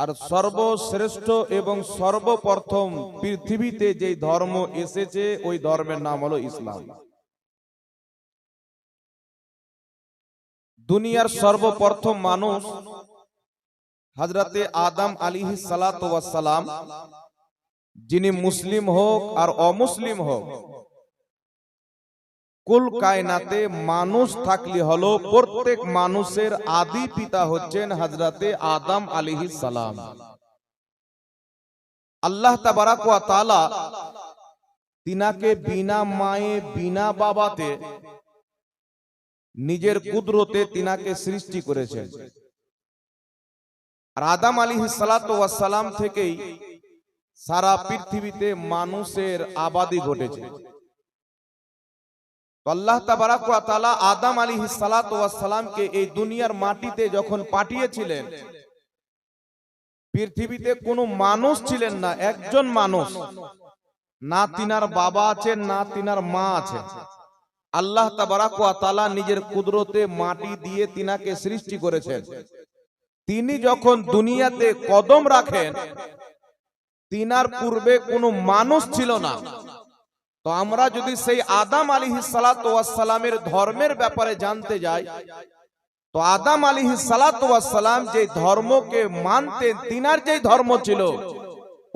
আর সর্বশ্রেষ্ঠ এবং সর্বপ্রথম পৃথিবীতে যে ধর্ম এসেছে, ওই ধর্মের নাম হলো ইসলাম। দুনিয়ার সর্বপ্রথম মানুষ হজরতে আদম আলিহি সালাম যিনি মুসলিম হোক আর অমুসলিম হোক কুল কায়নাতে মানুষ থাকলে হলো প্রত্যেক মানুষের আদি পিতা হচ্ছেন হজরতে আদম আলিহি সালাম। আল্লাহ তাবারাক ওয়া তাআলা তিনাকে বিনা মায়ে বিনা বাবাতে নিজের কুদরতে তিনাকে সৃষ্টি করেছেন। আর আদাম আলিহি সালাম থেকেই সারা পৃথিবীতে মানুষের আবাদি ঘটেছে। আল্লাহ তাবারাক ওয়া তাআলা আদম আলাইহিস সালাতু ওয়াস সালামকে এই দুনিয়ার মাটিতে যখন পাঠিয়েছিলেন, পৃথিবীতে কোনো মানুষ ছিলেন না, একজন মানুষ। না তিনার বাবা আছেন না তিনার মা আছেন আল্লাহ তাবারাক ওয়া তাআলা নিজের কুদরতে মাটি দিয়ে তিনাকে সৃষ্টি করেছেন। তিনি যখন দুনিয়াতে কদম রাখেন, তিনার পূর্বে কোনো মানুষ ছিল না। তো আমরা যদি সেই আদাম আলী সালামের ধর্মের ব্যাপারে জানতে যাই, তো আদাম আলী সালাম যে ধর্মকে মানতেন, তিনার যে ধর্ম ছিল,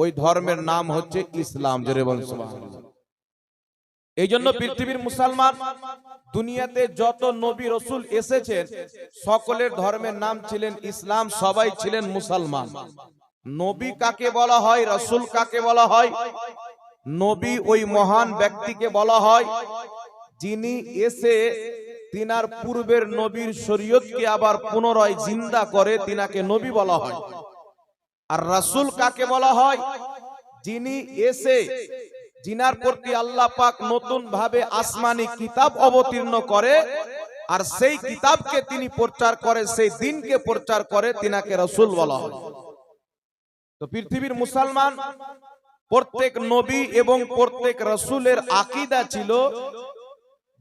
ওই ধর্মের নাম হচ্ছে ইসলাম। এই জন্য পৃথিবীর মুসলমান দুনিয়াতে যত নবী রসুল এসেছেন, সকলের ধর্মের নাম ছিলেন ইসলাম, সবাই ছিলেন মুসলমান নবী কাকে বলা হয়, রসুল কাকে বলা হয় নবী ওই মহান ব্যক্তিকে বলা হয় যিনি এসে তিনার পূর্বের নবীর শরীয়তকে আবার পুনরায় জিন্দা করে তিনাকে নবী বলা হয়। আর রাসূল কাকে বলা হয়? যিনি এসে জিনার প্রতি আল্লাহ পাক নতুন ভাবে আসমানি কিতাব অবতীর্ণ করে আর সেই কিতাবকে তিনি প্রচার করে সেই দিনকে প্রচার করে তিনাকে রসুল বলা হয়। তো পৃথিবীর মুসলমান প্রত্যেক নবী এবং প্রত্যেক রসুলের আকিদা ছিল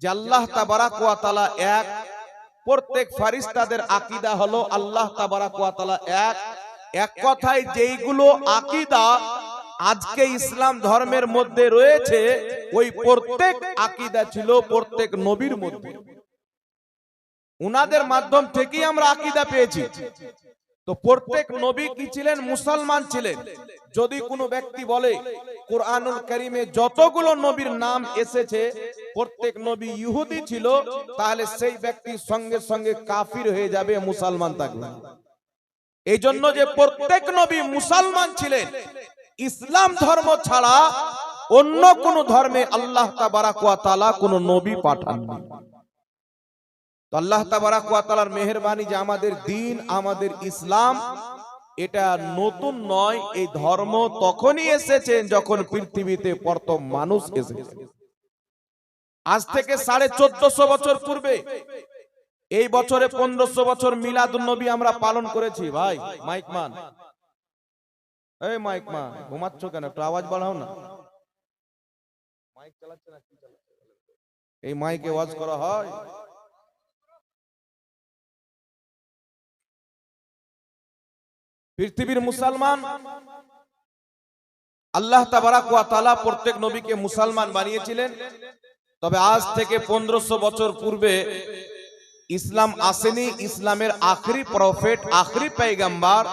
যে আল্লাহ তাবারাক ওয়া তাআলা এক। প্রত্যেক ফারিস্তাদের আকিদা হলো আল্লাহ তাবারাক ওয়া তাআলা এক। এক কথায় যেইগুলো আকিদা আজকে ইসলাম ধর্মের মধ্যে রয়েছে, ওই প্রত্যেক আকিদা ছিল প্রত্যেক নবীর মধ্যে। উনাদের মাধ্যম থেকেই আমরা আকিদা পেয়েছি। তো প্রত্যেক নবী কি ছিলেন? মুসলমান ছিলেন। যদি কোনো ব্যক্তি বলে কোরআনুল করিমে যতগুলো নবীর নাম এসেছে প্রত্যেক নবী ইহুদি ছিল তাহলে সেই ব্যক্তির সঙ্গে সঙ্গে কাফির হয়ে যাবে মুসলমান থাকবে এই জন্য যে প্রত্যেক নবী মুসলমান ছিলেন ইসলাম ধর্ম ছাড়া অন্য কোন ধর্মে আল্লাহ তাবারাক ওয়া তাআলা কোন নবী পাঠাননি। তো আল্লাহ তাবারাক ওয়া তাআলার মেহেরবানি যে আমাদের দিন, আমাদের ইসলাম, এটা নতুন নয়, এই ধর্ম তখনই এসেছে যখন পৃথিবীতে প্রথম মানুষ এসেছে। আজ থেকে সাড়ে চোদ্দশো বছর পূর্বে, এই বছরে পনেরোশো বছর মিলাদুন নবী আমরা পালন করেছি। ভাই মাইকমান এই মাইকমান ঘুমাচ্ছ কেন? একটু আওয়াজ বাড়াও না। এই মাইকে ওয়াজ করা হয়। পৃথিবীর মুসলমান। আল্লাহ তাআলা প্রত্যেক নবীকে মুসলমান বানিয়েছিলেন। তবে আজ থেকে পনেরোশো বছর পূর্বে ইসলাম আসেনি, ইসলামের আখরি প্রফেট, আখরি পেগাম্বার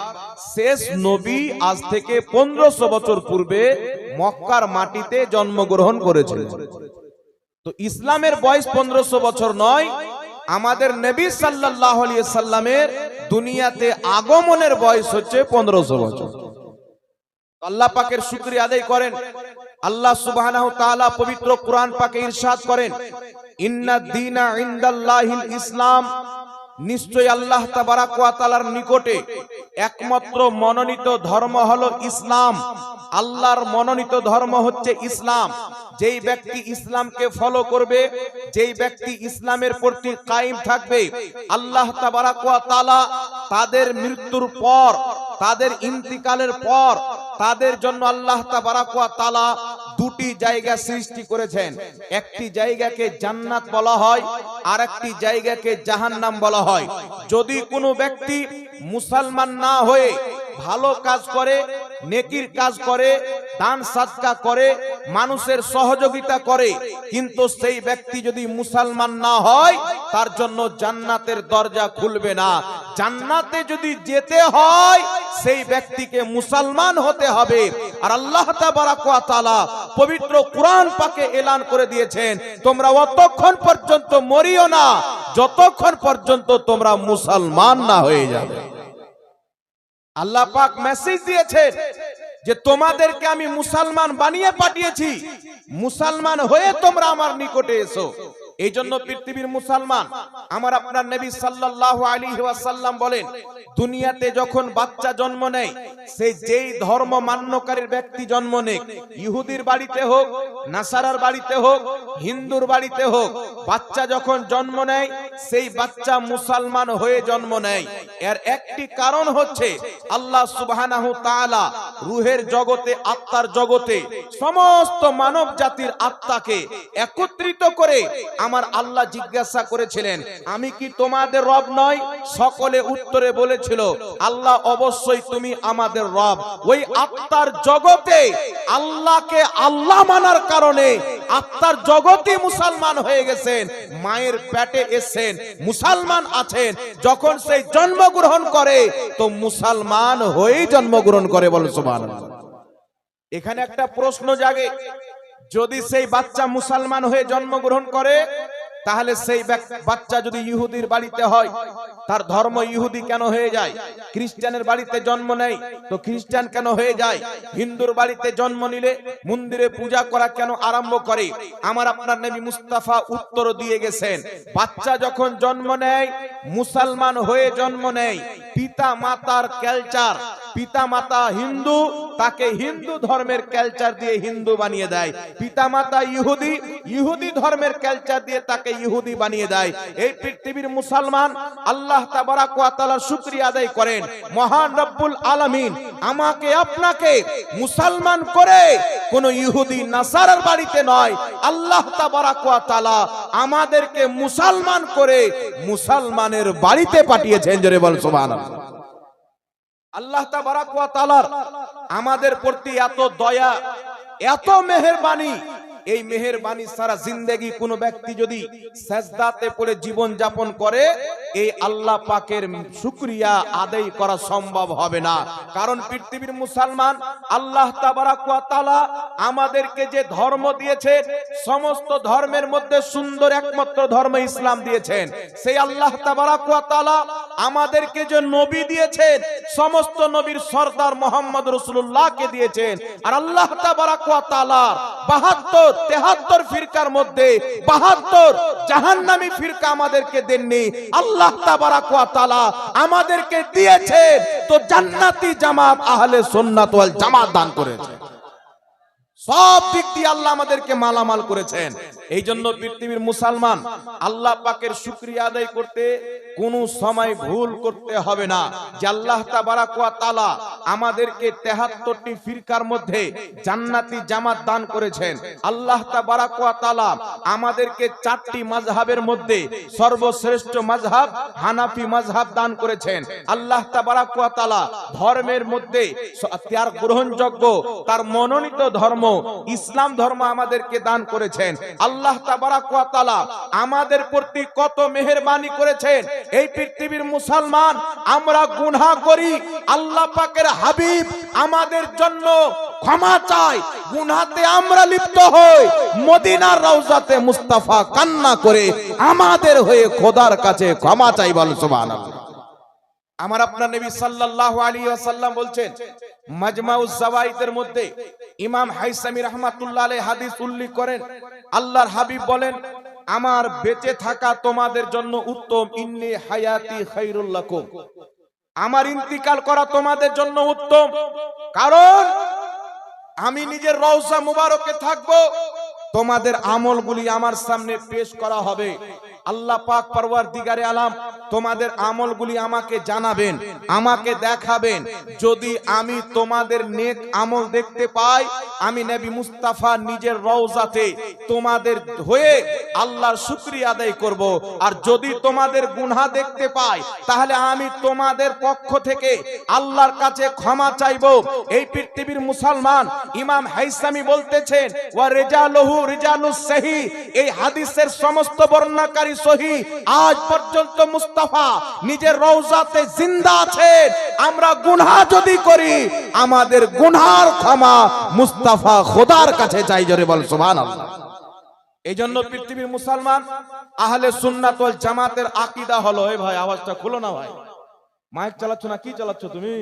শেষ নবী আজ থেকে পনেরোশো বছর পূর্বে মক্কার মাটিতে জন্মগ্রহণ করেছিলেন। তো ইসলামের বয়স পনেরোশো বছর নয়, আমাদের নবী সাল্লাহ সাল্লামের দুনিয়াতে আগমনের বয়স হচ্ছে পনেরোশো বছর। আল্লাহ পাকের শুক্রিয়া আদায় করেন। আল্লাহ সুবাহ পবিত্র কোরআন পাকে ইরশাদ করেন। ইন্না দিনা ইন্দাল্লাহিল ইসলাম নিশ্চয় আল্লাহ তাবারাক ওয়া নিকটে একমাত্র মনোনীত ধর্ম হলো ইসলাম। আল্লাহর মনোনীত ধর্ম হচ্ছে ইসলাম। যেই ব্যক্তি ইসলামকে ফলো করবে, যেই ব্যক্তি ইসলামের প্রতি কায়েম থাকবে, আল্লাহ তাবারাক ওয়া তাদের মৃত্যুর পর, তাদের ইন্তিকালের পর, তাদের জন্য আল্লাহ তাবারাক ওয়া তাআলা দুটি জায়গা সৃষ্টি করেছেন। একটি জায়গাকে জান্নাত বলা হয় আর একটি জায়গাকে জাহান্নাম বলা হয়। যদি কোনো ব্যক্তি মুসলমান না হয়ে ভালো কাজ করে, নেকির কাজ করে, দান সাদকা করে, মানুষের সহযোগিতা করে, কিন্তু সেই ব্যক্তি যদি মুসলমান না হয়, তার জন্য জান্নাতের দরজা খুলবে না। জান্নাতে যদি যেতে হয়, সেই ব্যক্তিকে মুসলমান হতে হবে। আর আল্লাহ তাআলা পবিত্র কোরআন পাকে এলান করে দিয়েছেন, তোমরা অতক্ষণ পর্যন্ত মরিও না, যতক্ষণ পর্যন্ত তোমরা মুসলমান না হয়ে যাবে। আল্লাহ পাক মেসেজ দিয়েছেন যে, তোমাদেরকে আমি মুসলমান বানিয়ে পাঠিয়েছি। মুসলমান হয়ে তোমরা আমার নিকটে এসো। এই জন্য পৃথিবীর মুসলমান, আমার আপনার নবী সাল্লাল্লাহু আলাইহি ওয়াসাল্লাম বলেন, দুনিয়াতে যখন বাচ্চা জন্ম নেয় সেই যেই ধর্ম মান্যকারীর ব্যক্তি জন্ম নেয় ইহুদির বাড়িতে হোক, নাসারার বাড়িতে হোক, হিন্দুর বাড়িতে হোক, বাচ্চা যখন জন্ম নেয়, সেই বাচ্চা মুসলমান হয়ে জন্ম নেয়। এর একটি কারণ হচ্ছে, আল্লাহ সুবহানাহু তাআলা রুহের জগতে, আত্মার জগতে, সমস্ত মানব জাতির আত্মাকে একত্রিত করে আমার আল্লাহ জিজ্ঞাসা করেছিলেন, আমি কি তোমাদের রব নয় সকলে উত্তরে বলেছিল, আল্লাহ অবশ্যই তুমি আমাদের রব। ওই আত্মার জগতে আল্লাহকে আল্লাহ মানার কারণে আত্মার জগতে মুসলমান হয়ে গেছেন, মায়ের পেটে এসেছেন, মুসলমান আছেন। যখন সেই জন্মগ্রহণ করে, তো মুসলমান হয়েই জন্মগ্রহণ করে বলে সুবহানাল্লাহ। এখানে একটা প্রশ্ন জাগে যদি সেই বাচ্চা মুসলমান হয়ে জন্মগ্রহণ করে তাহলে সেই বাচ্চা যদি ইহুদির বাড়িতে হয় তার ধর্ম ইহুদি কেন হয়ে যায়? খ্রিস্টানের বাড়িতে জন্ম নেয় তো খ্রিস্টান কেন হয়ে যায়? হিন্দুর বাড়িতে জন্ম নিলে মন্দিরে পূজা করা কেন আরম্ভ করে? আমার আপনার নবী মুস্তাফা উত্তর দিয়ে গেছেন বাচ্চা যখন জন্ম নেয় মুসলমান হয়ে জন্ম নেয় পিতা মাতার ক্যালচার পিতা মাতা হিন্দু, তাকে হিন্দু ধর্মের ক্যালচার দিয়ে হিন্দু বানিয়ে দেয়। পিতা মাতা ইহুদি ইহুদি ধর্মের ক্যালচার দিয়ে তাকে ইহুদি বানিয়ে দেয়। এই পৃথিবীর মুসলমান আল্লাহ তাবারাক ওয়া তাআলার শুকরিয়া আদায় করেন। মহান রব্বুল আলামিন আমাকে, আপনাকে মুসলমান করে কোন ইহুদি নাসারার বাড়িতে নয়। আল্লাহ তাবারাক ওয়া তাআলা আমাদেরকে মুসলমান করে মুসলমানের বাড়িতে পাঠিয়েছেন। জোরে বল সুবহানাল্লাহ। আল্লাহ তাবারাক ওয়া তাআলার আমাদের প্রতি এত দয়া এত মেহেরবানি এই মেহেরবানি সারা জিন্দেগি কোনো ব্যক্তি যদি সেজদাতে পড়ে জীবন যাপন করে, এই আল্লাহ পাকের শুকরিয়া আদায় করা সম্ভব হবে না। কারণ পৃথিবীর মুসলমান আল্লাহ তাআলা আমাদেরকে যে ধর্ম দিয়েছে সমস্ত ধর্মের মধ্যে সুন্দর একমাত্র ধর্ম ইসলাম দিয়েছেন। সেই আল্লাহ তাআলা আমাদেরকে যে নবী দিয়েছেন, সমস্ত নবীর সর্দার মোহাম্মদ রসুল্লাহকে দিয়েছেন। আর আল্লাহ তাবারাক ওয়া তাআলা 72 73 ফিরকার মধ্যে বাহাত্তর জাহান্নামি ফিরকা আমাদেরকে দেননি। আল্লাহ তালা আমাদেরকে দিয়েছে। তো জান্নাতি জামাত আহলে সোনাত জামাত দান করেছে। সব দিক দিয়ে আল্লাহ আমাদেরকে মালামাল করেছেন। এই জন্য পৃথিবীর মুসলমান আল্লাহ পাকের শুক্রিয়া আদায় করতে কোন সময় ভুল করতে হবে না। যে আল্লাহ তাআলা আমাদেরকে 73টি ফিরকার মধ্যে জান্নাতি জামাত দান করেছেন। আল্লাহ তাআলা আমাদেরকে চারটি মাযহাবের মধ্যে সর্বশ্রেষ্ঠ মাযহাব হানাফি মাযহাব দান করেছেন। আল্লাহ তাআলা ধর্মের মধ্যে তার গ্রহণযোগ্য, তার মনোনীত ধর্ম ইসলাম ধর্ম আমাদেরকে দান করেছেন। আল্লাহ তাবারাক ওয়া তাআলা আমাদের প্রতি কত মেহেরবানি করেছেন। এই পৃথিবীর মুসলমান, আমরা গুনাহ করি। আল্লাহ পাকের হাবিব আমাদের জন্য ক্ষমা চাই গুনাতে আমরা লিপ্ত হই। মদিনার রওজাতে মুস্তাফা কান্না করে আমাদের হয়ে খোদার কাছে ক্ষমা চাই বল সুবহানাল্লাহ। আমার আপনার নবী সাল্লাল্লাহু আলাইহি ওয়াসাল্লাম বলছেন মাজমাউজ জাওয়াইদের মধ্যে ইমাম হাইসামি রাহমাতুল্লাহ আলাইহি হাদিস উল্লেখ করেন। আল্লাহর হাবিব বলেন, আমার বেঁচে থাকা তোমাদের জন্য উত্তম। ইন্নি হায়াতি খাইরুল লাকুম। আমার ইন্তিকাল করা তোমাদের জন্য উত্তম। কারণ আমি নিজের রওজা মুবারকে থাকব। তোমাদের আমলগুলি আমার সামনে পেশ করা হবে। আল্লাহ পাক পরওয়ার দিগারে আলাম, তোমাদের আমলগুলি আমাকে জানাবেন, আমাকে দেখাবেন। যদি আমি তোমাদের নেক আমল দেখতে পাই, আমি নবী মুস্তাফা নিজের রওজাতে তোমাদের হয়ে আল্লাহর শুকরিয়া আদায় করব। আর যদি তোমাদের গুনাহ দেখতে পাই, তাহলে আমি তোমাদের পক্ষ থেকে আল্লাহর কাছে ক্ষমা চাইব। এই পৃথিবীর মুসলমান ইমাম হাইসামি বলতেছেন, ওয়া রিজালুহু রিজালুস সহি এই হাদিসের সমস্ত বর্ণনাকারী সহি। আজ পর্যন্ত মুস্তাফা নিজের রওজাতে জিন্দা আছেন। আমরা গুনাহ যদি করি, আমাদের গুনহার ক্ষমা মুস্তাফা খোদার কাছে চাই, জোরে বল, সুবহানাল্লাহ। এই জন্য পৃথিবীর মুসলমান, আহলে সুন্নাত ওয়াল জামাতের আকীদা হলো এই ভাই, আওয়াজটা খুলো না ভাই। মাইক চালাচ্ছ না, কি চালাচ্ছ তুমি?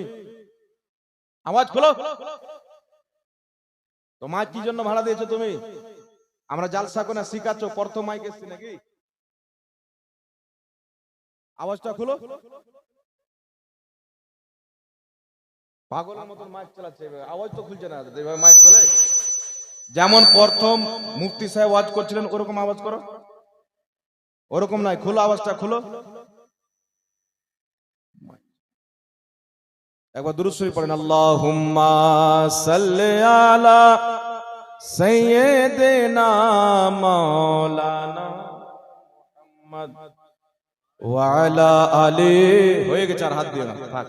আওয়াজ খুলো। তো মাইক কি জন্য ভাড়া দিয়েছ তুমি? আমরা জালসা কোনা শিখাচ্ছ প্রথম মাইক এসছি নাকি? আওয়াজটা খুলো। পাগলের মতন মাইক চালাচ্ছে আওয়াজ তো খুলছে না। এভাবে মাইক চলে? যেমন প্রথম মুফতি সাহেব আওয়াজ করছিলেন ওরকম আওয়াজ করো। ওরকম নাই খুলো আওয়াজটা খুলো। একবার দুরূদ শরীফ পড়েন আল্লাহুম্মা সাল্লি আলা সাইয়্যিদিনা মাওলানা ওয়ালা আলে। হয়ে গেছে আর হাত দিও না। থাক।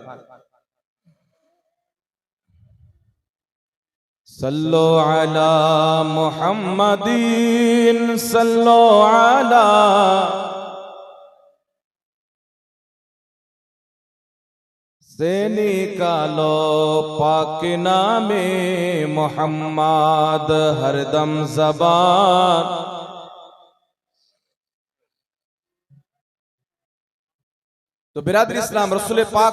সাল্লো আলা মুহাম্মাদিন, সাল্লো আলা সে নিকালো পাক নামে মোহাম্মদ, হরদম জবান। তো বিরাদর ইসলাম, রসুলের পাক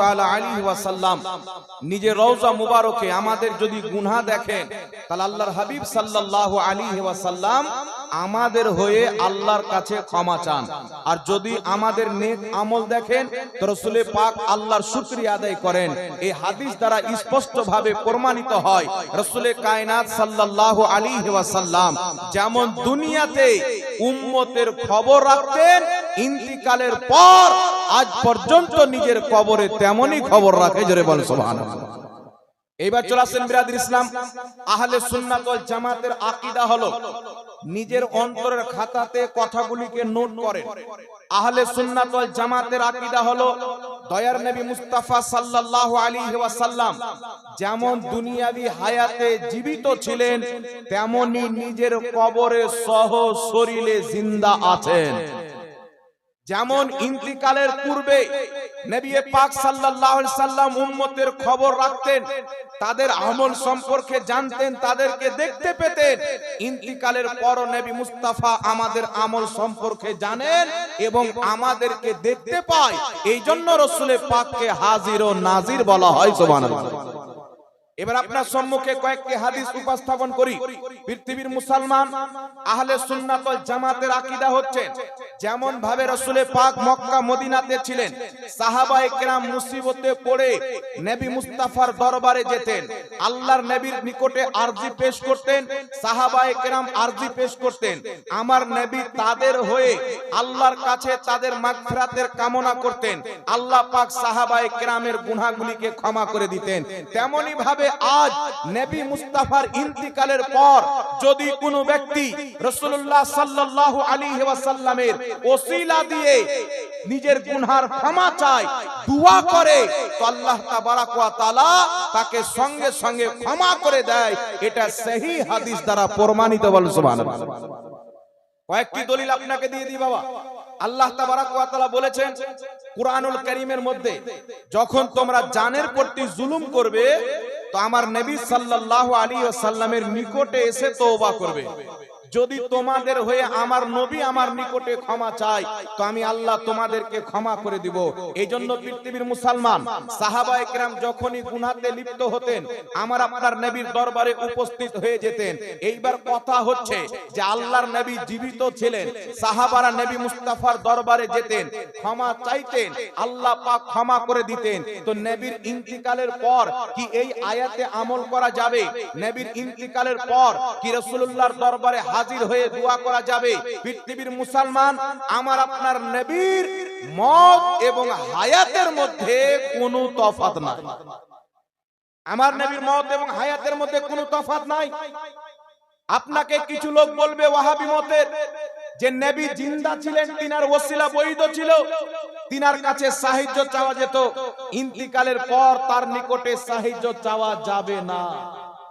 তাআলা আলাইহি ওয়াসাল্লাম নিজের রওজা মুবারকে আমাদের যদি গুনাহ দেখেন, তাহলে আল্লাহর হাবিব সাল্লাল্লাহু আলাইহি ওয়াসাল্লাম আমাদের হয়ে আল্লাহর কাছে ক্ষমা চান। আর যদি আমাদের নেক আমল দেখেন, তো রসুলের পাক আল্লাহর শুকরিয়া আদায় করেন। এই হাদিস দ্বারা স্পষ্ট ভাবে প্রমাণিত হয় রসুলের কায়নাত সাল্লাল্লাহু আলাইহি ওয়াসাল্লাম যেমন দুনিয়াতে উম্মতের খবর রাখতেন, ইন্তিকালের পর আজ পর্যন্ত নিজের কবরে তেমনই খবর রাখে, জোরে বল, সুবহানাল্লাহ। এইবার চলে আসেন বিরাদির ইসলাম। আহলে সুন্নাত ওয়াল জামাতের আকীদা হলো নিজের অন্তরের খাতাতে কথাগুলিকে নোট করেন। আহলে সুন্নাত ওয়াল জামাতের আকীদা হলো দয়ার নবী মুস্তাফা সাল্লাল্লাহু আলাইহি ওয়াসাল্লাম যেমন দুনিয়াবি হায়াতে জীবিত ছিলেন, তেমনি নিজের কবরে সহ শরীরে জিন্দা আছেন। যেমন ইন্তিকালের পূর্বে নবী পাক সাল্লাল্লাহু আলাইহি সাল্লাম উম্মতের খবর রাখতেন তাদের আমল সম্পর্কে জানতেন তাদেরকে দেখতে পেতেন। ইন্তিকালের পর নবী মুস্তাফা আমাদের আমল সম্পর্কে জানেন এবং আমাদেরকে দেখতে পায়। এই জন্য রসুলের পাককে হাজির ও নাজির বলা হয় সুবহানাল্লাহ। এবার আপনার সম্মুখে কয়েকটি হাদিস উপস্থাপন করি। পৃথিবীর মুসলমান আহলে সুন্নাত ওয়াল জামাতের আকীদা হচ্ছে যেমন ভাবে রাসূলের পাক মক্কা মদিনাতে ছিলেন সাহাবায়ে কেরাম মুসিবতে পড়ে নবী মুস্তাফার দরবারে যেতেন আল্লাহর নবীর নিকটে আরজি পেশ করতেন সাহাবায়ে কেরাম আরজি পেশ করতেন। আমার নবী তাদের হয়ে আল্লাহর কাছে তাদের মাগফিরাতের কামনা করতেন। আল্লাহ পাক সাহাবায়ে কেরামের গুনাহগুলিকে ক্ষমা করে দিতেন। তেমনি ভাবে আজ নবী মুস্তাফার ইন্তিকালের পর যদি কোনো ব্যক্তি রাসূলুল্লাহ সাল্লাল্লাহু আলাইহি ওয়াসাল্লামের ওসিলা দিয়ে নিজের গুনহার ক্ষমা চায়, দোয়া করে, তো আল্লাহ তাবারাক ওয়া তাআলা তাকে সঙ্গে সঙ্গে ক্ষমা করে দেয়। এটা সহি হাদিস দ্বারা প্রমাণিত বল, সুবহানাল্লাহ। কয়েকটি দলিল আপনাকে দিয়ে দিই বাবা। আল্লাহ তাবারাক ওয়া তাআলা বলেছেন, কুরআনুল কারীমের মধ্যে যখন তোমরা জানের প্রতি জুলুম করবে তো আমার নবী সাল্লাল্লাহু আলাইহি ওয়াসাল্লামের নিকটে এসে তওবা করবে যদি তোমাদের হয়ে আমার নবী আমার নিকটে ক্ষমা চায় তো আমি আল্লাহ তোমাদেরকে ক্ষমা করে দিব। এই জন্য পৃথিবীর মুসলমান সাহাবা একরাম যখনই গুনাতে লিপ্ত হতেন আমার আপনার নবীর দরবারে উপস্থিত হয়ে যেতেন। এইবার কথা হচ্ছে যে আল্লাহর নবী জীবিত ছিলেন সাহাবারা নবী মুস্তাফার দরবারে যেতেন ক্ষমা চাইতেন আল্লাহ পাক ক্ষমা করে দিতেন। তো নবীর ইন্তিকালের পর কি এই আয়াতে আমল করা যাবে নবীর ইন্তিকালের পর কি রাসূলুল্লাহর দরবারে হাত হাজির হয়ে দোয়া করা যাবে। পৃথিবীর মুসলমান, আমার আপনার নবীর মত এবং হায়াতের মধ্যে কোনো তফাৎ নাই। আমার নবীর মত এবং হায়াতের মধ্যে কোনো তফাৎ নাই। আপনাকে কিছু লোক বলবে, ওয়াহাবি মতের, যে নবী জিন্দা ছিলেন, তিনার ওসিলা বৈধ ছিল। তিনার কাছে সাহায্য চাওয়া যেত। ইন্তিকালের পর তার নিকটে সাহায্য চাওয়া যাবে না।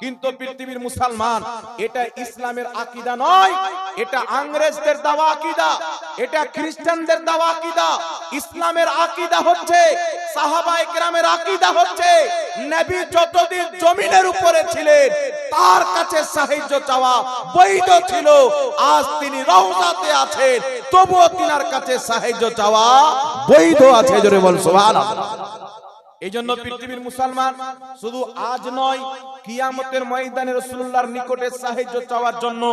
কিন্তু পৃথিবীর মুসলমান, এটা ইসলামের আকিদা নয়, এটা আংরেজদের দাওয়া আকিদা, এটা খ্রিস্টানদের দাওয়া আকিদা। ইসলামের আকিদা হচ্ছে, সাহাবায়ে কেরামের আকিদা হচ্ছে, নবী যতদিন জমিনের উপরে ছিলেন, তার কাছে সাহায্য চাওয়া বৈধ ছিল, আজ তিনি রওজাতে আছেন, তবুও তিনার কাছে সাহায্য চাওয়া বৈধ আছে, জোরে বল, সুবহানাল্লাহ। এই জন্য পৃথিবীর মুসলমান শুধু আজ নয় কিয়ামতের ময়দানে রাসূলুল্লাহর নিকটে সাহায্য চাওয়ার জন্য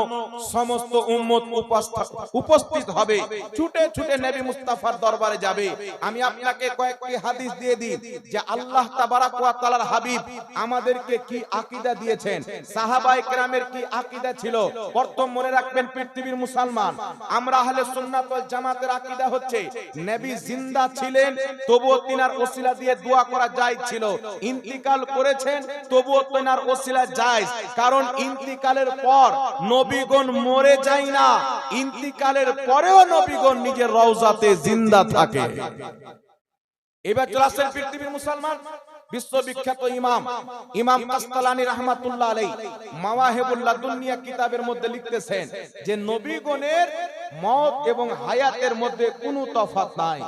সমস্ত উম্মত উপস্থা- উপস্থিত হবে। ছুটে ছুটে নবী মুস্তাফার দরবারে যাবে। আমি আপনাকে কয়েকটি হাদিস দিয়ে দিই যে আল্লাহ তাবারাক ওয়া তাআলার হাবিব আমাদেরকে কি আকীদা দিয়েছেন? সাহাবায়ে কেরামের কি আকীদা ছিল? প্রথম মনে রাখবেন পৃথিবীর মুসলমান। আমরা আহলে সুন্নাত ওয়াল জামাতের আকীদা হচ্ছে নবী জিন্দা ছিলেন তবুও তিনার ওসিলা দিয়ে দোয়া করা যায় ছিল। ইন্তিকাল করেছেন, তবুও তিনার ওসিলা যায় কারণ ইন্তিকালের পর নবীগণ মরে যায় না। ইন্তিকালের পরেও নবীগণ নিজের রওজাতে জিন্দা থাকে। এবার চলে আসছেন পৃথিবীর মুসলমান, বিশ্ববিখ্যাত ইমাম ইমাম কাস্তালানি রহমাতুল্লাহ আলাই মাওয়াহিবুল্লাহ দুনিয়া কিতাবের মধ্যে লিখতেছেন যে, নবীগণের মত এবং হায়াতের মধ্যে কোনো তফাৎ নাই।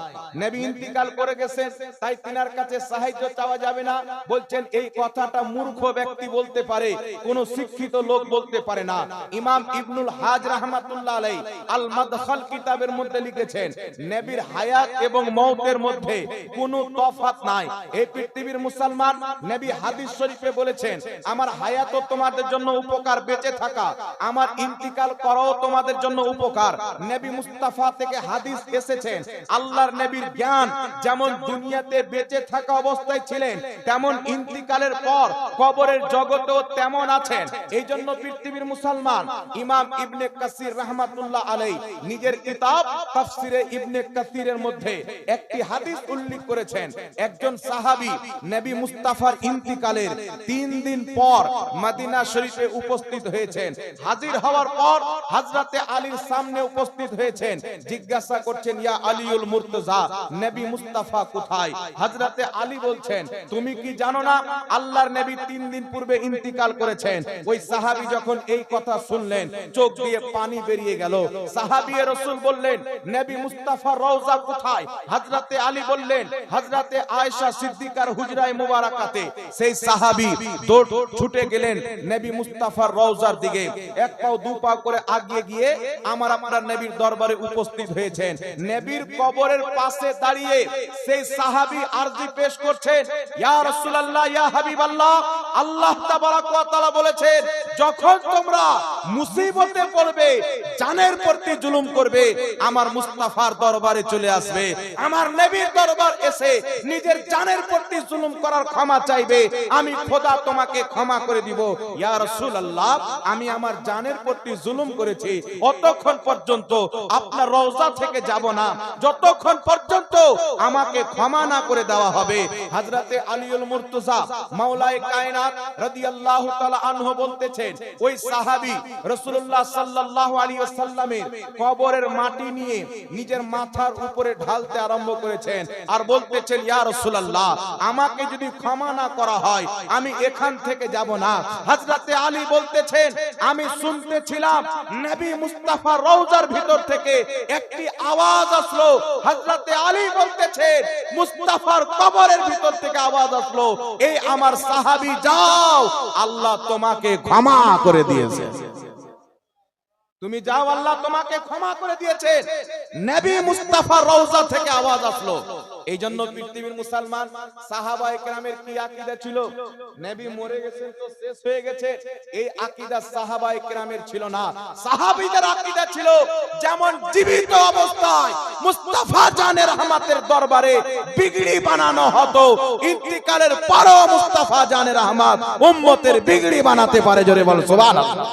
নবী ইন্তিকাল করে গেছেন, তাই তিনার কাছে সাহায্য চাওয়া যাবে না। বলছেন, এই কথাটা মূর্খ ব্যক্তি বলতে পারে, কোন শিক্ষিত লোক বলতে পারে না। ইমাম ইবনুল হাজ রহমাতুল্লাহ আলাই আল মাদখাল কিতাবের মধ্যে লিখেছেন, নবীর হায়াত এবং মৌতের মধ্যে কোনো তফাৎ নাই। এই পৃথিবীর মুসলমান, নবী হাদিস শরীফে বলেছেন, আমার হায়াতও তোমাদের জন্য উপকার, বেঁচে থাকা। আমার ইন্তিকাল করাও তোমাদের জন্য উপকার। নবী মুস্তাফা থেকে হাদিস এসেছেন, আল্লাহর নবীর জ্ঞান যেমন দুনিয়াতে বেঁচে থাকা অবস্থায় ছিলেন, তেমন ইন্তিকালের পর কবরের জগতেও তেমন আছেন। এই জন্য পৃথিবীর মুসলমান ইমাম ইবনে কাসির রহমাতুল্লাহ আলাই নিজের কিতাব তাফসিরে ইবনে কাসিরের মধ্যে একটি হাদিস উল্লেখ করেছেন। একজন নবী মুস্তাফার ইন্তিকালের তিন দিন পর মদিনা শরীফে উপস্থিত হয়েছেন। হাজির হওয়ার পর হযরতে আলীর সামনে উপস্থিত হয়েছেন। জিজ্ঞাসা করছেন, ইয়া আলীউল মুর্তজা, নবী মুস্তাফা কোথায়? হযরতে আলী বলছেন, তুমি কি জানো না, আল্লাহর নবী তিন দিন পূর্বে ইন্তিকাল করেছেন। ওই সাহাবী যখন এই কথা শুনলেন, চোখ দিয়ে পানি বেরিয়ে গেল। সাহাবী রাসূল বললেন নবী মুস্তাফা রওজা কোথায়? হযরতে আলী বললেন, হযরতে আয়েশা সিদ্দিকার হুজরায়ে মুবারাকাতে। সেই সাহাবী দৌড় ছুটে গেলেন নবী মুস্তাফার রওজার দিকে। এক পাও, দু পাও করে আগিয়ে গিয়ে আমার আপনার নবীর দরবারে উপস্থিত হয়েছেন। নবীর কবরের পাশে দাঁড়িয়ে সেই সাহাবী আরজি পেশ করছেন, ইয়া রাসূলুল্লাহ, ইয়া হাবিবাল্লাহ, আল্লাহ তাবারাক ওয়া তাআলা বলেছেন, যখন তোমরা মুসিবতে পড়বে, জানের প্রতি জুলুম করবে, আমার মুস্তাফার দরবারে চলে আসবে। আমার নবীর দরবার এসে নিজের জানের প্রতি জুলুম করার ক্ষমা চাইবে। আমি খোদা তোমাকে ক্ষমা করে দিব। ইয়া রাসূলুল্লাহ, আমি আমার জানের প্রতি জুলুম করেছি। অতক্ষণ পর্যন্ত আপনার রওজা থেকে যাব না। যতক্ষণ পর্যন্ত আমাকে ক্ষমা না করে দেওয়া হবে। হযরতে আলীউল মুর্তজা মাওলায়ে কায়নাত রাদিয়াল্লাহু তাআলা আনহু বলতেছেন, ওই সাহাবী রাসূলুল্লাহ সাল্লাল্লাহু আলাইহি ওয়াসাল্লামের কবরের মাটি নিয়ে নিজের মাথার উপরে ঢালতে আরম্ভ করেছেন আর বলতেছেন, ইয়া রাসূলুল্লাহ, আমাকে যদি ক্ষমা না করা হয়, আমি এখান থেকে যাব না। হযরতে আলী বলতেছেন, আমি শুনতেছিলাম নবী মুস্তাফা রওজার ভিতর থেকে একটি আওয়াজ আসলো। হযরতে আলী বলতেছেন, মুস্তাফার কবরের ভিতর থেকে আওয়াজ আসলো। এই আমার সাহাবী, যাও, আল্লাহ তোমাকে ক্ষমা করে দিয়েছে। তুমি যাও আল্লাহ তোমাকে ক্ষমা করে দিয়েছে। নবী মুস্তাফা রওজা থেকে আওয়াজ আসলো। এই জন্য পৃথিবীর মুসলমান সাহাবা একরামের কি আকীদা ছিল? নবী মরে গেছেন তো শেষ হয়ে গেছে। এই আকীদা সাহাবা একরামের ছিল না। সাহাবীদের আকীদা ছিল যেমন জীবিত অবস্থায় মুস্তাফা জানের রহমাতের দরবারে বিগড়ি বানানো হতো। ইন্তিকালের পরও মুস্তাফা জানের রহমত উম্মতের বিগড়ি বানাতে পারে জোরে বল সুবহানাল্লাহ।